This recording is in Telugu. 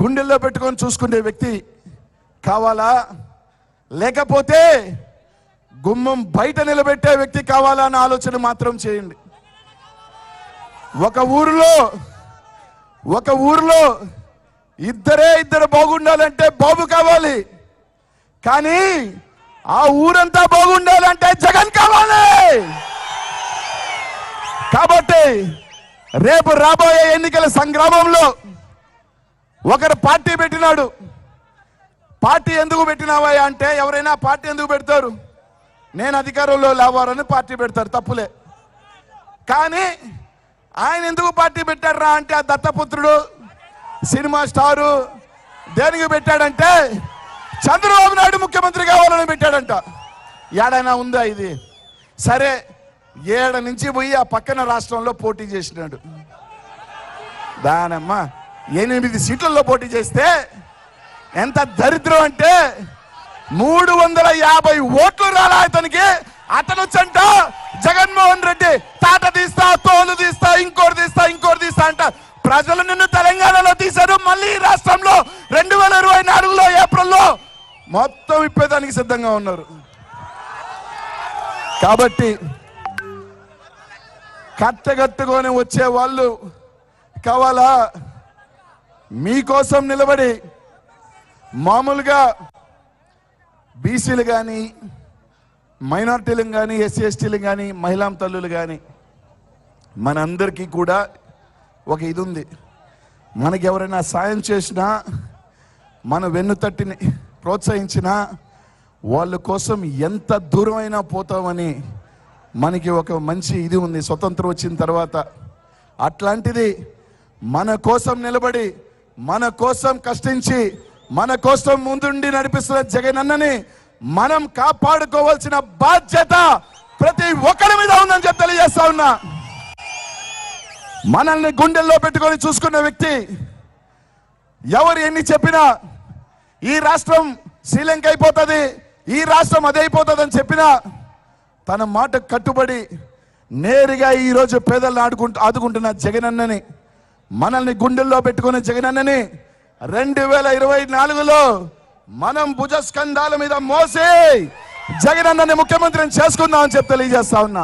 గుండెల్లో పెట్టుకొని చూసుకునే వ్యక్తి కావాలా? లేకపోతే గుమ్మం బయట నిలబెట్టే వ్యక్తి కావాలా అన్న ఆలోచన మాత్రం చేయండి. ఒక ఊరిలో ఒక ఊరిలో ఇద్దరే ఇద్దరు బాగుండాలంటే బాబు కావాలి. కానీ ఆ ఊరంతా బాగుండాలంటే జగన్ కావాలి. కాబట్టి రేపు రాబోయే ఎన్నికల సంగ్రామంలో ఒకరు పార్టీ పెట్టినాడు. పార్టీ ఎందుకు పెట్టినావా అంటే ఎవరైనా పార్టీ ఎందుకు పెడతారు? నేను అధికారంలో లేవారని పార్టీ పెడతారు తప్పులే. కానీ ఆయన ఎందుకు పార్టీ పెట్టారా అంటే ఆ దత్తపుత్రుడు సినిమా స్టారు దేనికి పెట్టాడంటే చంద్రబాబు నాయుడు ముఖ్యమంత్రి కావాలని పెట్టాడంట. ఏడైనా ఉందా ఇది? సరే ఏడ నుంచి పోయి ఆ పక్కన రాష్ట్రంలో పోటీ చేసినాడు. దానమ్మా. ఎనిమిది సీట్లలో పోటీ చేస్తే ఎంత దరిద్రం అంటే మూడు వందల యాభై ఓట్లు రాలా అతనికి. అతను వచ్చంట జగన్మోహన్ రెడ్డి తాట తీస్తా తోలు తీస్తా ఇంకోటి తీస్తా ఇంకోటి తీస్తా అంట. ప్రజలు నిన్ను తెలంగాణలో తీశారు. మళ్ళీ రాష్ట్రంలో రెండు వేల ఇరవై నాలుగులో ఏప్రిల్లో మొత్తం ఇప్పేదానికి సిద్ధంగా ఉన్నారు. కాబట్టి కట్టగట్టుకొని వచ్చే వాళ్ళు కావాలా? మీకోసం నిలబడి మామూలుగా బీసీలు కానీ మైనార్టీలు కానీ ఎస్సీ ఎస్టీలు కానీ మహిళా తల్లులు కానీ మనందరికీ కూడా ఒక ఇది ఉంది మనకి ఎవరైనా సాయం చేసినా మన వెన్ను తట్టిని ప్రోత్సహించినా వాళ్ళ కోసం ఎంత దూరమైనా పోతామని మనకి ఒక మంచి ఇది ఉంది. స్వతంత్రం వచ్చిన తర్వాత అట్లాంటిది మన కోసం నిలబడి మన కోసం కష్టించి మన కోసం ముందుండి నడిపిస్తున్న జగనన్నని మనం కాపాడుకోవాల్సిన బాధ్యత ప్రతి ఒక్కరి మీద ఉందని చెప్పి తెలియజేస్తా ఉన్నా. మనల్ని గుండెల్లో పెట్టుకొని చూసుకున్న వ్యక్తి ఎవరు ఎన్ని చెప్పినా ఈ రాష్ట్రం శ్రీలంక అయిపోతుంది ఈ రాష్ట్రం అది అయిపోతుంది అని చెప్పినా తన మాట కట్టుబడి నేరుగా ఈరోజు పేదలను ఆడుకుంటూ ఆదుకుంటున్న జగనన్నని మనల్ని గుండెల్లో పెట్టుకుని జగనన్నని రెండు వేల ఇరవై నాలుగులో మనం భుజస్కంధాల మీద మోసి జగనన్నని ముఖ్యమంత్రిని చేసుకుందామని చెప్పి తెలియజేస్తా ఉన్నా.